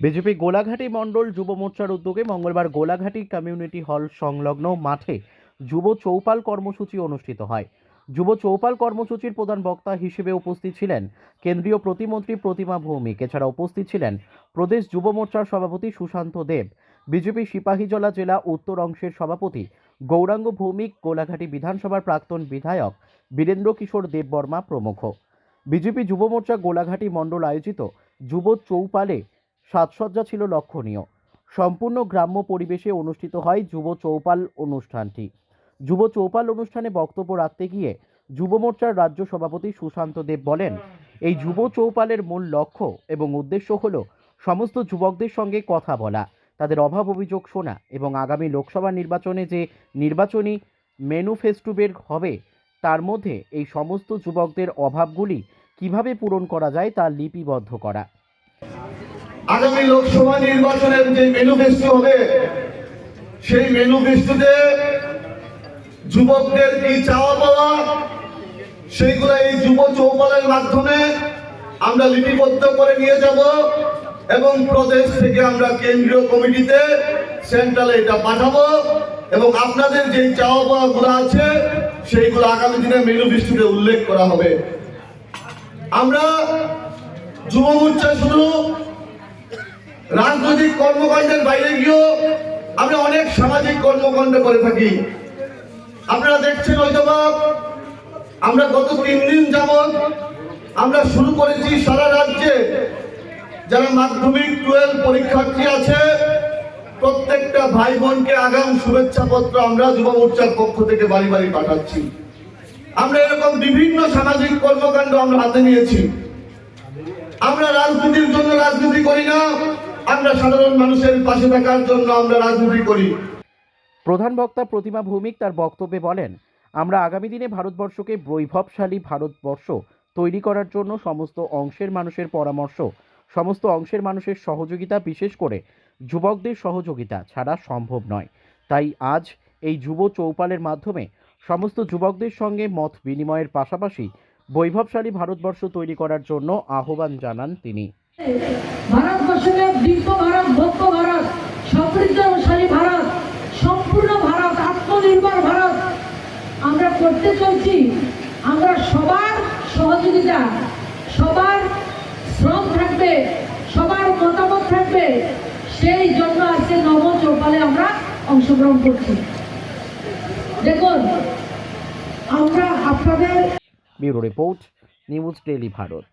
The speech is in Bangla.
বিজেপি গোলাঘাটি মণ্ডল যুব মোর্চার উদ্যোগে মঙ্গলবার গোলাঘাটি কমিউনিটি হল সংলগ্ন মাঠে যুব চৌপাল কর্মসূচি অনুষ্ঠিত হয়। যুব চৌপাল কর্মসূচির প্রধান বক্তা হিসেবে উপস্থিত ছিলেন কেন্দ্রীয় প্রতিমন্ত্রী প্রতিমা ভৌমিক। এছাড়া উপস্থিত ছিলেন প্রদেশ যুব মোর্চার সভাপতি সুশান্ত দেব, বিজেপি সিপাহীজলা জেলা উত্তর অংশের সভাপতি গৌরাঙ্গ ভৌমিক, গোলাঘাটি বিধানসভার প্রাক্তন বিধায়ক বীরেন্দ্র কিশোর দেববর্মা প্রমুখ। বিজেপি যুব মোর্চা গোলাঘাটি মণ্ডল আয়োজিত যুব চৌপালে সাজসজ্জা ছিল লক্ষণীয়। সম্পূর্ণ গ্রাম্য পরিবেশে অনুষ্ঠিত হয় যুব চৌপাল অনুষ্ঠানটি। যুব চৌপাল অনুষ্ঠানে বক্তব্য রাখতে গিয়ে যুব মোর্চার রাজ্য সভাপতি সুশান্ত দেব বলেন, এই যুব চৌপালের মূল লক্ষ্য এবং উদ্দেশ্য হল সমস্ত যুবকদের সঙ্গে কথা বলা, তাদের অভাব অভিযোগ শোনা এবং আগামী লোকসভা নির্বাচনে যে নির্বাচনী ম্যানুফেস্টো বের হবে, তার মধ্যে এই সমস্ত যুবকদের অভাবগুলি কীভাবে পূরণ করা যায় তা লিপিবদ্ধ করা। আগামী লোকসভা নির্বাচনের যে ম্যানিফেস্টো হবে, সেই ম্যানিফেস্টোতে যুবকদের কি চাওয়া পাওয়া, সেইগুলো এই যুব চৌপালের মাধ্যমে আমরা লিপিবদ্ধ করে নিয়ে যাব এবং প্রদেশ থেকে আমরা কেন্দ্রীয় কমিটিতে সেন্ট্রালে এটা পাঠাবো এবং আপনাদের যে চাওয়া পাওয়া গুলো আছে, সেইগুলো আগামী দিনে ম্যানিফেস্টোতে উল্লেখ করা হবে। আমরা যুব মোর্চা শুধু রাজনৈতিক কর্মকাণ্ডের বাইরে গিয়েও আমরা অনেক সামাজিক কর্মকাণ্ড করে থাকি। আপনারা দেখছেন হয়তোবা, আমরা গত তিন দিন যাবৎ আমরা শুরু করেছি সারা রাজ্যে যারা মাধ্যমিক টুয়েলভ পরীক্ষার্থী আছে, প্রত্যেকটা ভাই বোনকে আগাম শুভেচ্ছা পত্র আমরা যুব মোর্চার পক্ষ থেকে বাড়ি বাড়ি পাঠাচ্ছি। আমরা এরকম বিভিন্ন সামাজিক কর্মকাণ্ড আমরা হাতে নিয়েছি। আমরা রাজনীতির জন্য রাজনীতি করি না আমরা সাধারণ মানুষের পাশে থাকার জন্য আমরা রাজনীতি করি। প্রধান বক্তা প্রতিমা ভৌমিক তার বক্তব্যে বলেন আমরা আগামী দিনে ভারতবর্ষকে বৈভবশালী ভারতবর্ষ তৈরি করার জন্য সমস্ত অংশের মানুষের পরামর্শ সমস্ত অংশের মানুষের সহযোগিতা বিশেষ করে যুবকদের সহযোগিতা ছাড়া সম্ভব নয়। তাই আজ এই যুব চৌপালের মাধ্যমে সমস্ত যুবকদের সঙ্গে মত বিনিময়ের পাশাপাশি বৈভবশালী ভারতবর্ষ তৈরি করার জন্য আহ্বান জানান তিনি। ভারতবর্ষকে দিব্য ভারত ভব্য ভারত, সমৃদ্ধশালী ভারত, সম্পূর্ণ ভারত, আত্মনির্ভর ভারত। আমরা করতে চলছি, আমরা সবার সহযোগিতা, সবার শ্রম থাকবে, সবার মতামত থাকবে। সেই জন্য আজকে নব চৌপালে আমরা অংশগ্রহণ করছি। দেখুন, আমরা আপনাদের bureau report, news daily Bharat.